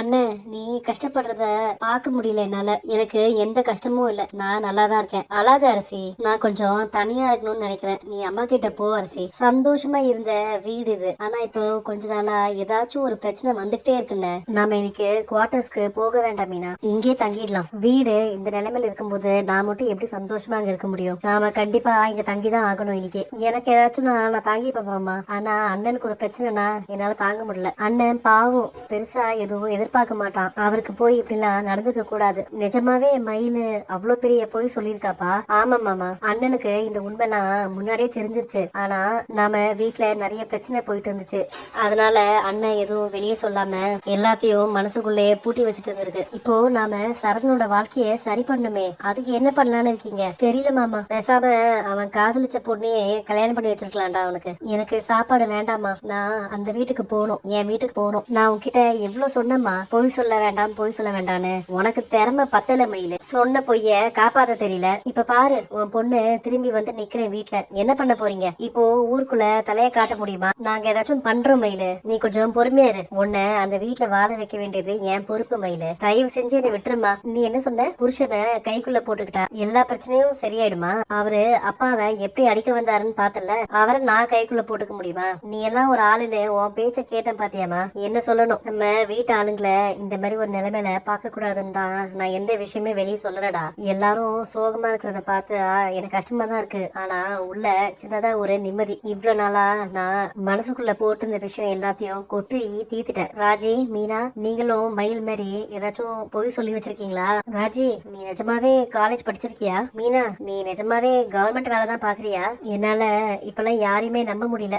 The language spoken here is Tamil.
அண்ணன் நீ கஷ்டப்படுறத பார்க்க முடியல என்னால. எனக்கு எந்த கஷ்டமும் இல்ல. நான் நல்லா தான் இருக்கேன். அழாத அரசி. நான் கொஞ்சம் தனியா இருக்கணும்னு நினைக்கிறேன். நீ அம்மா கிட்ட போ அரசி. சந்தோஷமா இருந்த வீடு இது. ஆனா இப்போ கொஞ்ச நாளா ஏதாச்சும் ஒரு பிரச்சனை வந்துகிட்டே இருக்குன்னு நாம இன்னைக்கு குவார்டர்ஸ்க்கு போக வேண்டாம் மீனா. இங்கே தங்கிடலாம். வீடு இந்த நிலைமையில இருக்கும்போது நான் மட்டும் எப்படி சந்தோஷமா அங்க இருக்க முடியும்? நாம கண்டிப்பா இங்க தங்கி தான் ஆகணும் இன்னைக்கு. எனக்கு ஏதாச்சும் நான் நான் தாங்கி பாப்பாமா ஆனா அண்ணனுக்கு ஒரு பிரச்சனைனா என்னால தாங்க முடியல. அண்ணன் பாவம். பெருசா எதுவும் எதிர்பார்க்க மாட்டான். அவருக்கு போய் இப்படிலாம் நடந்துக்க கூடாது. நிஜமாவே மயில் அவ்வளவு பெரிய போய் சொல்லியிருக்காப்பா? ஆமா மாமா. அண்ணனுக்கு இந்த உண்மைலாம் முன்னாடியே தெரிஞ்சிருச்சு. ஆனா நாம வீட்டுல நிறைய பிரச்சனை போயிட்டு இருந்துச்சு. அதனால அண்ணன் எதுவும் வெளியே சொல்லாம எல்லாத்தையும் மனசுக்குள்ளேயே பூட்டி வச்சுட்டு இருந்திருக்கு. இப்போ நாம சரவணோட வாழ்க்கைய சரி பண்ணுமே அதுக்கு என்ன பண்ணலாம்னு இருக்கீங்க? தெரியல மாமா. பேசாம அவன் காதலிச்ச பொண்ணையே கல்யாணம் பண்ணி வச்சிருக்கலாம்டா அவனுக்கு. எனக்கு சாப்பாடு வேண்டாமா நான் அந்த வீட்டுக்கு போகணும். என் வீட்டுக்கு போகணும். நான் உன்கிட்ட எவ்வளவு சொன்னேம்மா? பொய் சொல்ல வேண்டாம் பொய் சொல்ல வேண்டாம்னு உனக்கு திறமை பத்தல மயிலு. சொன்ன பொய்ய காப்பாத்த தெரியல. இப்ப பாரு உன் பொண்ணு திரும்பி வந்து நிக்கிறேன் வீட்டுல என்ன பண்ண போறீங்க? இப்போ ஊருக்குள்ள தலைய காட்ட முடியுமா? நாங்க ஏதாச்சும் பண்றோம் மயிலு. நீ கொஞ்சம் பொறுமையா இரு. உன்ன அந்த வீட்டுல வாழ வைக்க வேண்டியது என் பொறுப்பு மயிலு. தயவு செஞ்சு என்ன விட்டுருமா. நீ என்ன சொன்ன? புருஷனை கைக்குள்ள போட்டுக்கிட்டா. எல்லா பிரச்சனையும் சரியாயிடுமா? அவரு அப்பாவை எப்படி அடிக்க வந்தாருன்னு பார்த்தல அவரை நான் கைக்குள்ள போட்டுக்க முடியுமா? நீ எல்லாம் ஒரு ஆளுன்னு உன் பேச்ச கேட்டேன் பாத்தியாமா என்ன சொல்லணும்? நம்ம வீட்டு ஆளுங்க ஆளுங்களை இந்த மாதிரி ஒரு நிலைமையில பார்க்க கூடாதுன்னு தான் நான் எந்த விஷயமே வெளியே சொல்லலடா. எல்லாரும் சோகமா இருக்கிறத பார்த்து எனக்கு கஷ்டமா தான் இருக்கு. ஆனா உள்ள சின்னதா ஒரு நிம்மதி. இவ்வளவு நாளா நான் மனசுக்குள்ள போட்டு இந்த விஷயம் எல்லாத்தையும் கொட்டு ஈ தீத்துட்டேன் ராஜி மீனா நீங்களும் மயில் மாதிரி ஏதாச்சும் பொய் சொல்லி வச்சிருக்கீங்களா? ராஜி நீ நிஜமாவே காலேஜ் படிச்சிருக்கியா? மீனா நீ நிஜமாவே கவர்மெண்ட் வேலை தான் பாக்குறியா என்னால இப்பெல்லாம் யாரையுமே நம்ப முடியல.